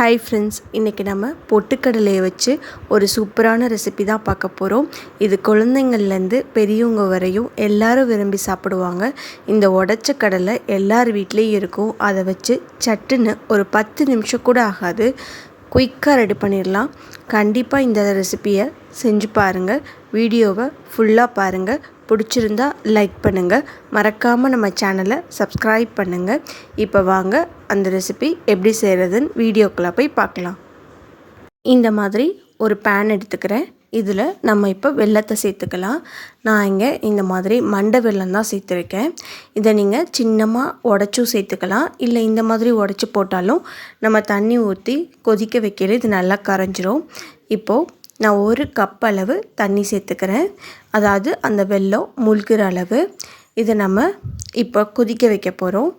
Hi friends இன்றைக்கி நம்ம பொட்டுக்கடலையை வச்சு ஒரு சூப்பரான ரெசிபி தான் பார்க்க போகிறோம் இது குழந்தைங்கள்லேருந்து பெரியவங்க வரையும் எல்லாரும் விரும்பி சாப்பிடுவாங்க. இந்த உடச்ச கடலை எல்லார் வீட்லேயும் இருக்கும். அதை வச்சு சட்டுன்னு ஒரு பத்து நிமிஷம் கூட ஆகாது. குயிக்காக ரெடி பண்ணிடலாம். கண்டிப்பாக இந்த ரெசிப்பியை செஞ்சு பாருங்கள் வீடியோவை ஃபுல்லாக பாருங்கள் பிடிச்சிருந்தா லைக் பண்ணுங்கள் மறக்காமல் நம்ம சேனலை சப்ஸ்கிரைப் பண்ணுங்கள் இப்போ வாங்க அந்த ரெசிபி எப்படி செய்கிறதுன்னு வீடியோக்குள்ளே போய் பார்க்கலாம். இந்த மாதிரி ஒரு பேன் எடுத்துக்கிறேன். இதில் நம்ம இப்போ வெள்ளத்தை சேர்த்துக்கலாம். நான் இங்கே இந்த மாதிரி மண்டை வெள்ளம் தான் சேர்த்துருக்கேன். இதை நீங்கள் சின்னமாக உடச்சும் சேர்த்துக்கலாம். இல்லை இந்த மாதிரி உடச்சி போட்டாலும் நம்ம தண்ணி ஊற்றி கொதிக்க வைக்கிறது இது நல்லா கரைஞ்சிரும். இப்போது நான் ஒரு கப் அளவு தண்ணி சேர்த்துக்கிறேன். அதாவது அந்த வெல்லம் முழுகிற அளவு. இதை நம்ம இப்போ கொதிக்க வைக்க போகிறோம்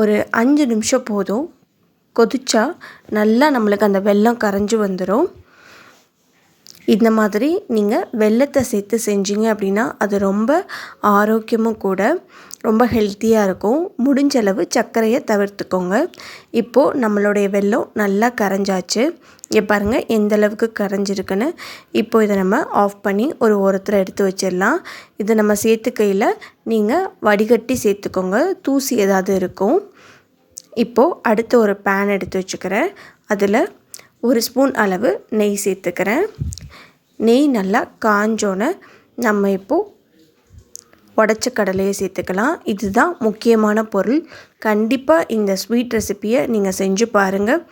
ஒரு அஞ்சு நிமிஷம் போதும். கொதிச்சா நல்லா நம்மளுக்கு அந்த வெல்லம் கரைஞ்சி வந்துடும் இந்த மாதிரி நீங்கள் வெள்ளத்தை சேர்த்து செஞ்சீங்க அப்படின்னா அது ரொம்ப ஆரோக்கியமும் கூட ரொம்ப ஹெல்த்தியாக இருக்கும். முடிஞ்ச அளவு சர்க்கரையை தவிர்த்துக்கோங்க. இப்போது நம்மளுடைய வெல்லம் நல்லா கரைஞ்சாச்சு. இங்கே பாருங்கள் எந்த அளவுக்கு கரைஞ்சிருக்குன்னு. இப்போ இதை நம்ம ஆஃப் பண்ணி ஒரு ஓரத்தில் எடுத்து வச்சிடலாம். இதை நம்ம சேர்த்துக்கையில் நீங்கள் வடிகட்டி சேர்த்துக்கோங்க. தூசி ஏதாவது இருக்கும். இப்போது அடுத்து ஒரு பேன் எடுத்து வச்சுக்கிறேன். அதில் ஒரு ஸ்பூன் அளவு நெய் சேர்த்துக்கிறேன். நெய் நல்லா காஞ்சோன்னே நம்ம இப்போது உடச்ச கடலையை சேர்த்துக்கலாம். இதுதான் முக்கியமான பொருள். கண்டிப்பாக இந்த ஸ்வீட் ரெசிப்பியை நீங்கள் செஞ்சு பாருங்கள்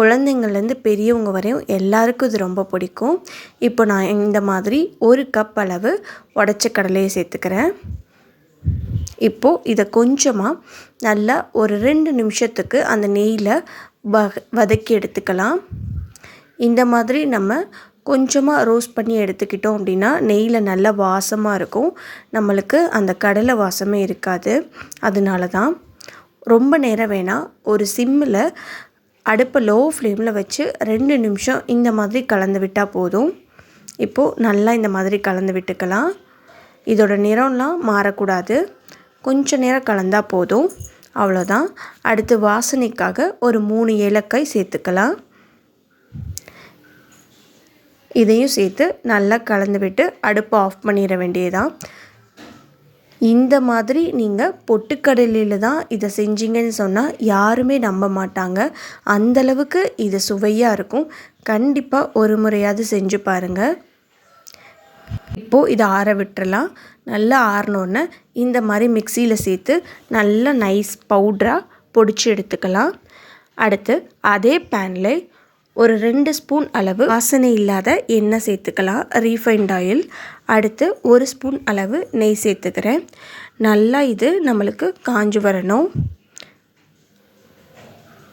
குழந்தைங்கள்லேருந்து பெரியவங்க வரையும் எல்லாருக்கும் இது ரொம்ப பிடிக்கும். இப்போ நான் இந்த மாதிரி ஒரு கப் அளவு உடச்ச கடலையை சேர்த்துக்கிறேன். இப்போது இதை கொஞ்சமாக நல்லா ஒரு ரெண்டு நிமிஷத்துக்கு அந்த நெய்யில் வதக்கி எடுத்துக்கலாம். இந்த மாதிரி நம்ம கொஞ்சமாக ரோஸ்ட் பண்ணி எடுத்துக்கிட்டோம் அப்படின்னா நெய்யில் நல்ல வாசமாக இருக்கும். நம்மளுக்கு அந்த கடலை வாசமே இருக்காது. அதனால தான் ரொம்ப நேரம் வேணால் ஒரு சிம்மில் அடுப்பை லோ ஃப்ளேமில் வச்சு ரெண்டு நிமிஷம் இந்த மாதிரி கலந்து விட்டால் போதும். இப்போது நல்லா இந்த மாதிரி கலந்து விட்டுக்கலாம். இதோட நிறம்லாம் மாறக்கூடாது. கொஞ்சம் நேரம் கலந்தால் போதும். அவ்வளோதான். அடுத்து வாசனைக்காக ஒரு மூணு ஏலக்காய் சேர்த்துக்கலாம். இதையும் சேர்த்து நல்லா கலந்து விட்டு அடுப்பை ஆஃப் பண்ணிட வேண்டியதான் இந்த மாதிரி நீங்கள் பொட்டுக்கடலையில் தான் இதை செஞ்சீங்கன்னு சொன்னால் யாருமே நம்ப மாட்டாங்க. அந்தளவுக்கு இது சுவையாக இருக்கும். கண்டிப்பாக ஒரு முறையாவது செஞ்சு பாருங்கள் இப்போது இதை ஆற விட்டுறலாம். நல்லா ஆறினோன்னே இந்த மாதிரி மிக்சியில் சேர்த்து நல்லா நைஸ் பவுட்ராக பொடிச்சு எடுத்துக்கலாம். அடுத்து அதே பேனில் ஒரு ரெண்டு ஸ்பூன் அளவு வாசனை இல்லாத எண்ணெய் சேர்த்துக்கலாம் ரீஃபைண்ட் ஆயில் அடுத்து ஒரு ஸ்பூன் அளவு நெய் சேர்த்துக்கிறேன். நல்லா இது நம்மளுக்கு காஞ்சு வரணும்.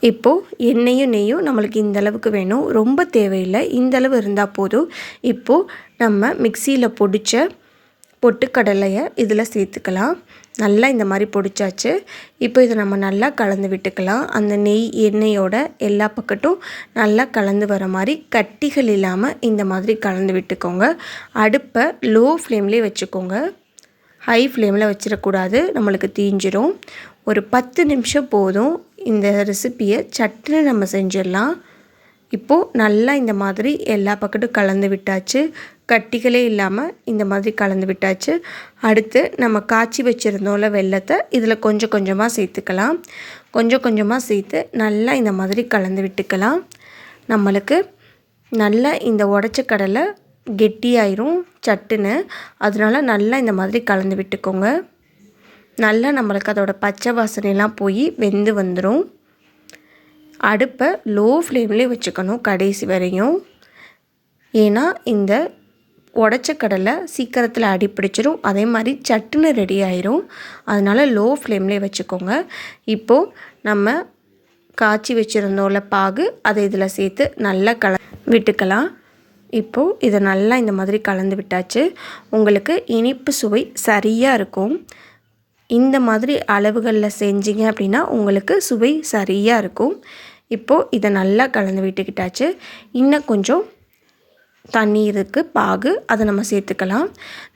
இப்போது எண்ணெயும் நெய்யும் நம்மளுக்கு இந்த அளவுக்கு வேணும். ரொம்ப தேவையில்லை. இந்தளவு இருந்தால் போதும். இப்போது நம்ம மிக்சியில் பொடித்த பொட்டுக்கடலையை இதில் சேர்த்துக்கலாம். நல்லா இந்த மாதிரி பொடிச்சாச்சு. இப்போ இதை நம்ம நல்லா கலந்து விட்டுக்கலாம். அந்த நெய் எண்ணெயோட எல்லா பக்கட்டும் நல்லா கலந்து வர மாதிரி கட்டிகள் இல்லாமல் இந்த மாதிரி கலந்து விட்டுக்கோங்க. அடுப்பை லோ ஃப்ளேம்லேயே வச்சுக்கோங்க. ஹை ஃப்ளேமில் வச்சிடக்கூடாது. நம்மளுக்கு தீஞ்சிரும். ஒரு பத்து நிமிஷம் போதும். இந்த ரெசிப்பியை சட்டுன்னு நம்ம செஞ்சிடலாம். இப்போது நல்லா இந்த மாதிரி எல்லா பக்கட்டும் கலந்து விட்டாச்சு. கட்டிகளே இல்லாமல் இந்த மாதிரி கலந்து விட்டாச்சு. அடுத்து நம்ம காய்ச்சி வச்சுருந்தோம்ல வெள்ளத்தை இதில் கொஞ்சம் கொஞ்சமாக சேர்த்துக்கலாம். கொஞ்சம் கொஞ்சமாக சேர்த்து நல்லா இந்த மாதிரி கலந்து விட்டுக்கலாம். நம்மளுக்கு நல்லா இந்த உடச்ச கடலை கெட்டியாயிரும் சட்டுன்னு. அதனால நல்லா இந்த மாதிரி கலந்து விட்டுக்கோங்க. நல்லா நம்மளுக்கு அதோட பச்சை வாசனைலாம் போய் வெந்து வந்துடும் அடுப்பை லோ ஃப்ளேம்லேயே வச்சுக்கணும் கடைசி வரையும். ஏன்னா இந்த உடச்ச கடலை சீக்கிரத்தில் அடிப்பிடிச்சிடும் அதே மாதிரி சட்டுன்னு ரெடி ஆயிரும். அதனால் லோ ஃப்ளேம்லேயே வச்சுக்கோங்க. இப்போது நம்ம காய்ச்சி வச்சுருந்தோம்ல பாகு அதை இதில் சேர்த்து நல்லா கல விட்டுக்கலாம். இப்போது இதை நல்லா இந்த மாதிரி கலந்து விட்டாச்சு. உங்களுக்கு இனிப்பு சுவை சரியாக இருக்கும். இந்த மாதிரி அளவுகளில் செஞ்சீங்க அப்படின்னா உங்களுக்கு சுவை சரியாக இருக்கும். இப்போது இதை நல்லா கலந்து விட்டுக்கிட்டாச்சு. இன்னும் கொஞ்சம் தண்ணி இருக்குது பாகு அதை நம்ம சேர்த்துக்கலாம்.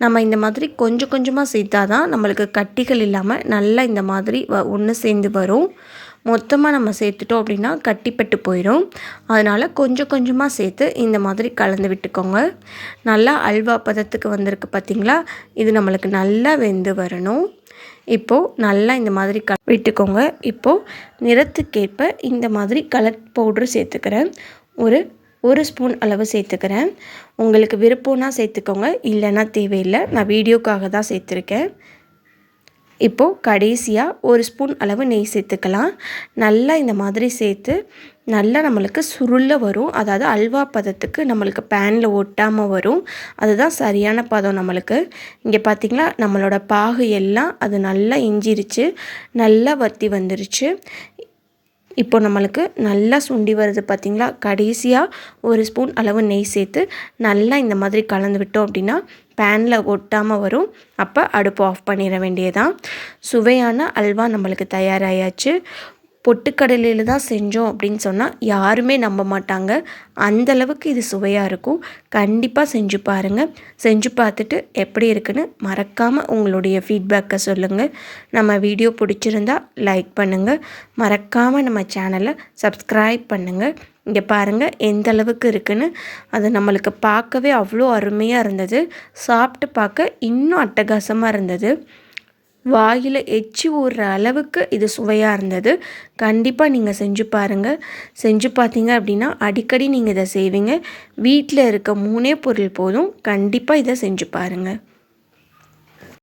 நம்ம இந்த மாதிரி கொஞ்சம் கொஞ்சமாக சேர்த்தா தான் நம்மளுக்கு கட்டிகள் இல்லாமல் நல்லா இந்த மாதிரி வ ஒன்று சேர்ந்து வரும். மொத்தமாக நம்ம சேர்த்துட்டோம் அப்படின்னா கட்டிப்பட்டு போயிடும் அதனால் கொஞ்சம் கொஞ்சமாக சேர்த்து இந்த மாதிரி கலந்து விட்டுக்கோங்க. நல்லா அல்வா பதத்துக்கு வந்திருக்கு பார்த்திங்களா இது நம்மளுக்கு நல்லா வெந்து வரணும். இப்போது நல்லா இந்த மாதிரி க விட்டுக்கோங்க. இப்போது நிறத்துக்கேற்ப இந்த மாதிரி கலர் பவுட்ரு சேர்த்துக்கிறேன். ஒரு ஒரு ஸ்பூன் அளவு சேர்த்துக்கிறேன். உங்களுக்கு விருப்பம்னா சேர்த்துக்கோங்க. இல்லைன்னா தேவையில்லை. நான் வீடியோக்காக தான் சேர்த்துருக்கேன். இப்போது கடைசியாக ஒரு ஸ்பூன் அளவு நெய் சேர்த்துக்கலாம். நல்லா இந்த மாதிரி சேர்த்து நல்லா நம்மளுக்கு சுருள வரும். அதாவது அல்வா பதத்துக்கு நம்மளுக்கு பேனில் ஒட்டாமல் வரும். அதுதான் சரியான பதம் நம்மளுக்கு. இங்கே பார்த்திங்களா நம்மளோட பாகு எல்லாம் அது நல்லா இஞ்சிருச்சு நல்லா வத்தி வந்துருச்சு. இப்போ நம்மளுக்கு நல்லா சுண்டி வருது பார்த்திங்களா? கடைசியாக ஒரு ஸ்பூன் அளவு நெய் சேர்த்து நல்லா இந்த மாதிரி கலந்து விட்டோம் அப்படின்னா பேனில் ஒட்டாமல் வரும். அப்போ அடுப்பு ஆஃப் பண்ணிட வேண்டியதான் சுவையான அல்வா நம்மளுக்கு தயாராகியாச்சு பொட்டுக்கடலையில் தான் செஞ்சோம் அப்படின்னு சொன்னால் யாருமே நம்ப மாட்டாங்க. அந்தளவுக்கு இது சுவையாக இருக்கும். கண்டிப்பாக செஞ்சு பாருங்கள் செஞ்சு பார்த்துட்டு எப்படி இருக்குன்னு மறக்காமல் உங்களுடைய ஃபீட்பேக்கை சொல்லுங்கள் நம்ம வீடியோ பிடிச்சிருந்தா லைக் பண்ணுங்கள் மறக்காமல் நம்ம சேனலை சப்ஸ்கிரைப் பண்ணுங்கள் இங்கே பாருங்கள் எந்த அளவுக்கு இருக்குன்னு. அது நம்மளுக்கு பார்க்கவே அவ்வளோ அருமையாக இருந்தது. சாப்பிட்டு பார்க்க இன்னும் அட்டகாசமாக இருந்தது. வாயில் எச்சி ஊறுற அளவுக்கு இது சுவையாக இருந்தது. கண்டிப்பாக நீங்கள் செஞ்சு பாருங்கள் செஞ்சு பார்த்தீங்க அப்படின்னா அடிக்கடி நீங்கள் இதை செய்வீங்க. வீட்டில் இருக்க மூணே பொருள் போதும். கண்டிப்பாக இதை செஞ்சு பாருங்கள்